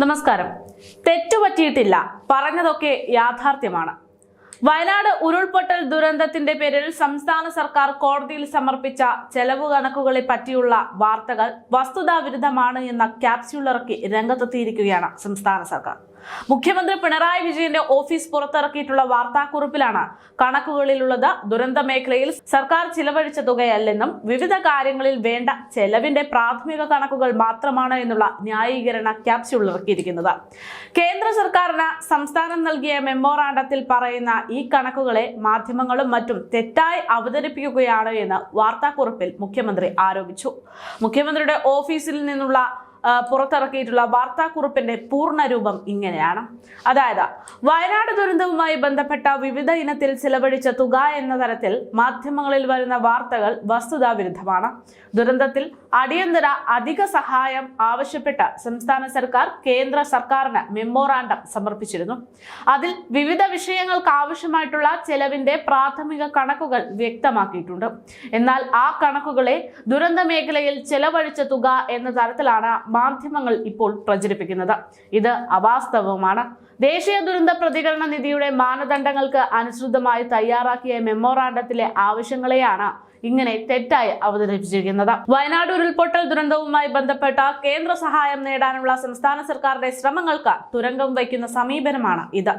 നമസ്കാരം. തെറ്റുപറ്റിയിട്ടില്ല. പറഞ്ഞതൊക്കെ യാഥാർത്ഥ്യമാണ്. വയനാട് ഉരുൾപൊട്ടൽ ദുരന്തത്തിന്റെ പേരിൽ സംസ്ഥാന സർക്കാർ കോടതിയിൽ സമർപ്പിച്ച ചെലവ് കണക്കുകളെ പറ്റിയുള്ള വാർത്തകൾ വസ്തുതാവിരുദ്ധമാണ് എന്ന ക്യാപ്സ്യൂളിറക്കി രംഗത്തെത്തിയിരിക്കുകയാണ് സംസ്ഥാന സർക്കാർ. മുഖ്യമന്ത്രി പിണറായി വിജയന്റെ ഓഫീസ് പുറത്തിറക്കിയിട്ടുള്ള വാർത്താക്കുറിപ്പിലാണ് കണക്കുകളിലുള്ളത്. ദുരന്ത മേഖലയിൽ സർക്കാർ ചിലവഴിച്ച തുകയല്ലെന്നും വിവിധ കാര്യങ്ങളിൽ വേണ്ട ചെലവിന്റെ പ്രാഥമിക കണക്കുകൾ മാത്രമാണ് എന്നുള്ള ന്യായീകരണ ക്യാപ്സ്യൂൾ ഇറക്കിയിരിക്കുന്നത് കേന്ദ്ര സർക്കാരിന് സംസ്ഥാനം നൽകിയ മെമ്മോറാണ്ടത്തിൽ പറയുന്ന ഈ കണക്കുകളെ മാധ്യമങ്ങളും മറ്റും തെറ്റായി അവതരിപ്പിക്കുകയാണ് എന്ന് വാർത്താക്കുറിപ്പിൽ മുഖ്യമന്ത്രി ആരോപിച്ചു. മുഖ്യമന്ത്രിയുടെ ഓഫീസിൽ നിന്നുള്ള പുറത്തിറക്കിയിട്ടുള്ള വാർത്താക്കുറിപ്പിന്റെ പൂർണ രൂപം ഇങ്ങനെയാണ്. അതായത് വയനാട് ദുരന്തവുമായി ബന്ധപ്പെട്ട വിവിധ ഇനത്തിൽ ചിലവഴിച്ച തുക എന്ന തരത്തിൽ മാധ്യമങ്ങളിൽ വരുന്ന വാർത്തകൾ വസ്തുതാ വിരുദ്ധമാണ്. ദുരന്തത്തിൽ അടിയന്തര അധിക സഹായം ആവശ്യപ്പെട്ട് സംസ്ഥാന സർക്കാർ കേന്ദ്ര സർക്കാരിന് മെമ്മോറാണ്ടം സമർപ്പിച്ചിരുന്നു. അതിൽ വിവിധ വിഷയങ്ങൾക്ക് ആവശ്യമായിട്ടുള്ള ചെലവിന്റെ പ്രാഥമിക കണക്കുകൾ വ്യക്തമാക്കിയിട്ടുണ്ട്. എന്നാൽ ആ കണക്കുകളെ ദുരന്ത മേഖലയിൽ ചെലവഴിച്ച തുക എന്ന തരത്തിലാണ് മാധ്യമങ്ങൾ ഇപ്പോൾ പ്രചരിപ്പിക്കുന്നത്. ഇത് അവാസ്തവമാണ് ദേശീയ ദുരന്ത പ്രതികരണ നിധിയുടെ മാനദണ്ഡങ്ങൾക്ക് അനുസൃതമായി തയ്യാറാക്കിയ മെമ്മോറാണ്ടത്തിലെ ആവശ്യങ്ങളെയാണ് ഇങ്ങനെ തെറ്റായി അവതരിപ്പിച്ചിരിക്കുന്നത്. വയനാട് ഉരുൾപൊട്ടൽ ദുരന്തവുമായി ബന്ധപ്പെട്ട കേന്ദ്ര സഹായം നേടാനുള്ള സംസ്ഥാന സർക്കാരിന്റെ ശ്രമങ്ങൾക്ക് തുരങ്കം വയ്ക്കുന്ന സമീപനമാണ് ഇത്.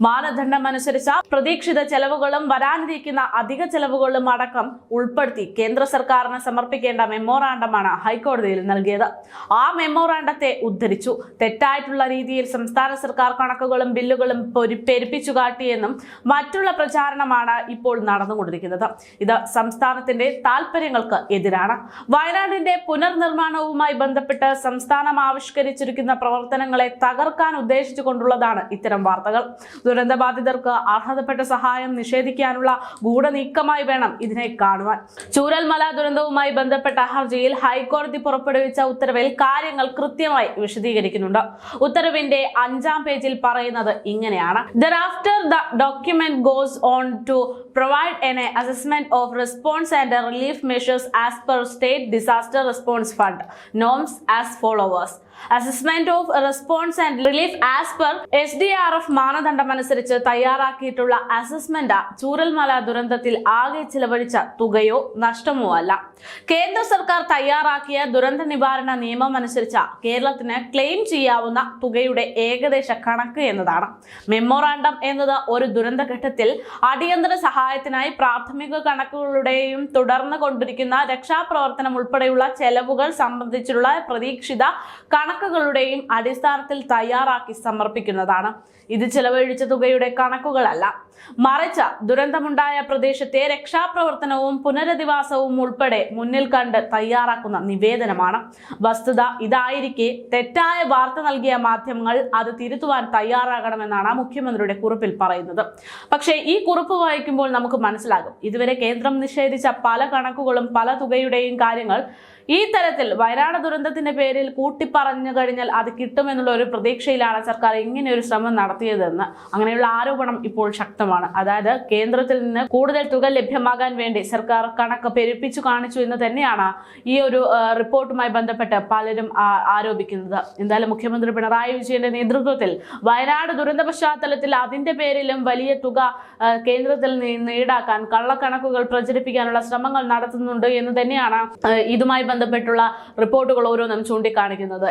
മാനദണ്ഡം അനുസരിച്ച പ്രതീക്ഷിത ചെലവുകളും വരാനിരിക്കുന്ന അധിക ചെലവുകളും അടക്കം ഉൾപ്പെടുത്തി കേന്ദ്ര സർക്കാരിന് സമർപ്പിക്കേണ്ട മെമ്മോറാണ്ടമാണ് ഹൈക്കോടതിയിൽ നൽകിയത്. ആ മെമ്മോറാണ്ടത്തെ ഉദ്ധരിച്ചു. തെറ്റായിട്ടുള്ള രീതിയിൽ സംസ്ഥാന സർക്കാർ കണക്കുകളും ബില്ലുകളും പൊരി- പെരുപ്പിച്ചു കാട്ടിയെന്നും മറ്റുള്ള പ്രചാരണമാണ് ഇപ്പോൾ നടന്നുകൊണ്ടിരിക്കുന്നത്. ഇത് സംസ്ഥാനത്തിന്റെ താല്പര്യങ്ങൾക്ക് എതിരാണ്. വയനാടിന്റെ പുനർനിർമ്മാണവുമായി ബന്ധപ്പെട്ട് സംസ്ഥാനം ആവിഷ്കരിച്ചിരിക്കുന്ന പ്രവർത്തനങ്ങളെ തകർക്കാൻ ഉദ്ദേശിച്ചുകൊണ്ടുള്ളതാണ് ഇത്തരം വാർത്തകൾ. ദുരന്തബാധിതർക്ക് അർഹതപ്പെട്ട സഹായം നിഷേധിക്കാനുള്ള ഗൂഢനീക്കമായി വേണം ഇതിനെ കാണുവാൻ. ചൂരൽമല ദുരന്തവുമായി ബന്ധപ്പെട്ട ഹർജിയിൽ ഹൈക്കോടതി പുറപ്പെടുവിച്ച ഉത്തരവിൽ കാര്യങ്ങൾ കൃത്യമായി വിശദീകരിക്കുന്നുണ്ട്. ഉത്തരവിന്റെ അഞ്ചാം പേജിൽ പറയുന്നത് ഇങ്ങനെയാണ്. Thereafter the document goes on to provide an a assessment of response and relief measures as per state disaster response fund norms as follows assessment of response and relief as per S D R F മാനദണ്ഡം അനുസരിച്ച് തയ്യാറാക്കിയിട്ടുള്ള assessment Chooralmala ദുരന്തത്തിൽ ആകെ ചിലവഴിച്ച തുകയോ നഷ്ടമോ അല്ല. കേന്ദ്ര സർക്കാർ തയ്യാറാക്കിയ ദുരന്ത നിവാരണ നിയമം അനുസരിച്ച കേരളത്തിന് ക്ലെയിം ചെയ്യാവുന്ന തുകയുടെ ഏകദേശ കണക്ക് എന്നതാണ്. മെമ്മോറാണ്ടം എന്നത് ഒരു ദുരന്തഘട്ടത്തിൽ അടിയന്തര സഹായത്തിനായി പ്രാഥമിക കണക്കുകളുടെയും തുടർന്ന് കൊണ്ടിരിക്കുന്ന രക്ഷാപ്രവർത്തനം ഉൾപ്പെടെയുള്ള ചെലവുകൾ സംബന്ധിച്ചുള്ള പ്രതീക്ഷിത കണക്കുകളുടെയും അടിസ്ഥാനത്തിൽ തയ്യാറാക്കി സമർപ്പിക്കുന്നതാണ്. ഇത് ചെലവഴിച്ച തുകയുടെ കണക്കുകളല്ല. മറിച്ച് ദുരന്തമുണ്ടായ പ്രദേശത്തെ രക്ഷാപ്രവർത്തനവും പുനരധിവാസവും ഉൾപ്പെടെ മുന്നിൽ കണ്ട് തയ്യാറാക്കുന്ന നിവേദനമാണ്. വസ്തുത ഇതായിരിക്കെ തെറ്റായ വാർത്ത നൽകിയ മാധ്യമങ്ങൾ അത് തിരുത്തുവാൻ തയ്യാറാകണമെന്നാണ് മുഖ്യമന്ത്രിയുടെ കുറിപ്പിൽ പറയുന്നത്. പക്ഷേ ഈ കുറിപ്പ് വായിക്കുമ്പോൾ നമുക്ക് മനസ്സിലാകും. ഇതുവരെ കേന്ദ്രം നിഷേധിച്ച പല കണക്കുകളും പല തുകയുടെയും കാര്യങ്ങൾ ഈ തരത്തിൽ വയനാട് ദുരന്തത്തിന്റെ പേരിൽ കൂട്ടിപ്പറഞ്ഞു കഴിഞ്ഞാൽ അത് കിട്ടുമെന്നുള്ള ഒരു പ്രതീക്ഷയിലാണ് സർക്കാർ ഇങ്ങനെ ഒരു ശ്രമം നടത്തിയതെന്ന്. അങ്ങനെയുള്ള ആരോപണം ഇപ്പോൾ ശക്തമാണ്. അതായത് കേന്ദ്രത്തിൽ നിന്ന് കൂടുതൽ തുക ലഭ്യമാകാൻ വേണ്ടി സർക്കാർ കണക്ക് പെരുപ്പിച്ചു കാണിച്ചു എന്ന് തന്നെയാണ് ഈ ഒരു റിപ്പോർട്ടുമായി ബന്ധപ്പെട്ട് പലരും ആരോപിക്കുന്നത്. എന്തായാലും മുഖ്യമന്ത്രി പിണറായി വിജയന്റെ നേതൃത്വത്തിൽ വയനാട് ദുരന്ത പശ്ചാത്തലത്തിൽ അതിന്റെ പേരിലും വലിയ തുക കേന്ദ്രത്തിൽ നിന്ന് ഈടാക്കാൻ കള്ളക്കണക്കുകൾ പ്രചരിപ്പിക്കാനുള്ള ശ്രമങ്ങൾ നടത്തുന്നുണ്ട് എന്ന് തന്നെയാണ് ഇതുമായി ബന്ധപ്പെട്ടുള്ള റിപ്പോർട്ടുകൾ ഓരോന്നും ചൂണ്ടിക്കാണിക്കുന്നത്.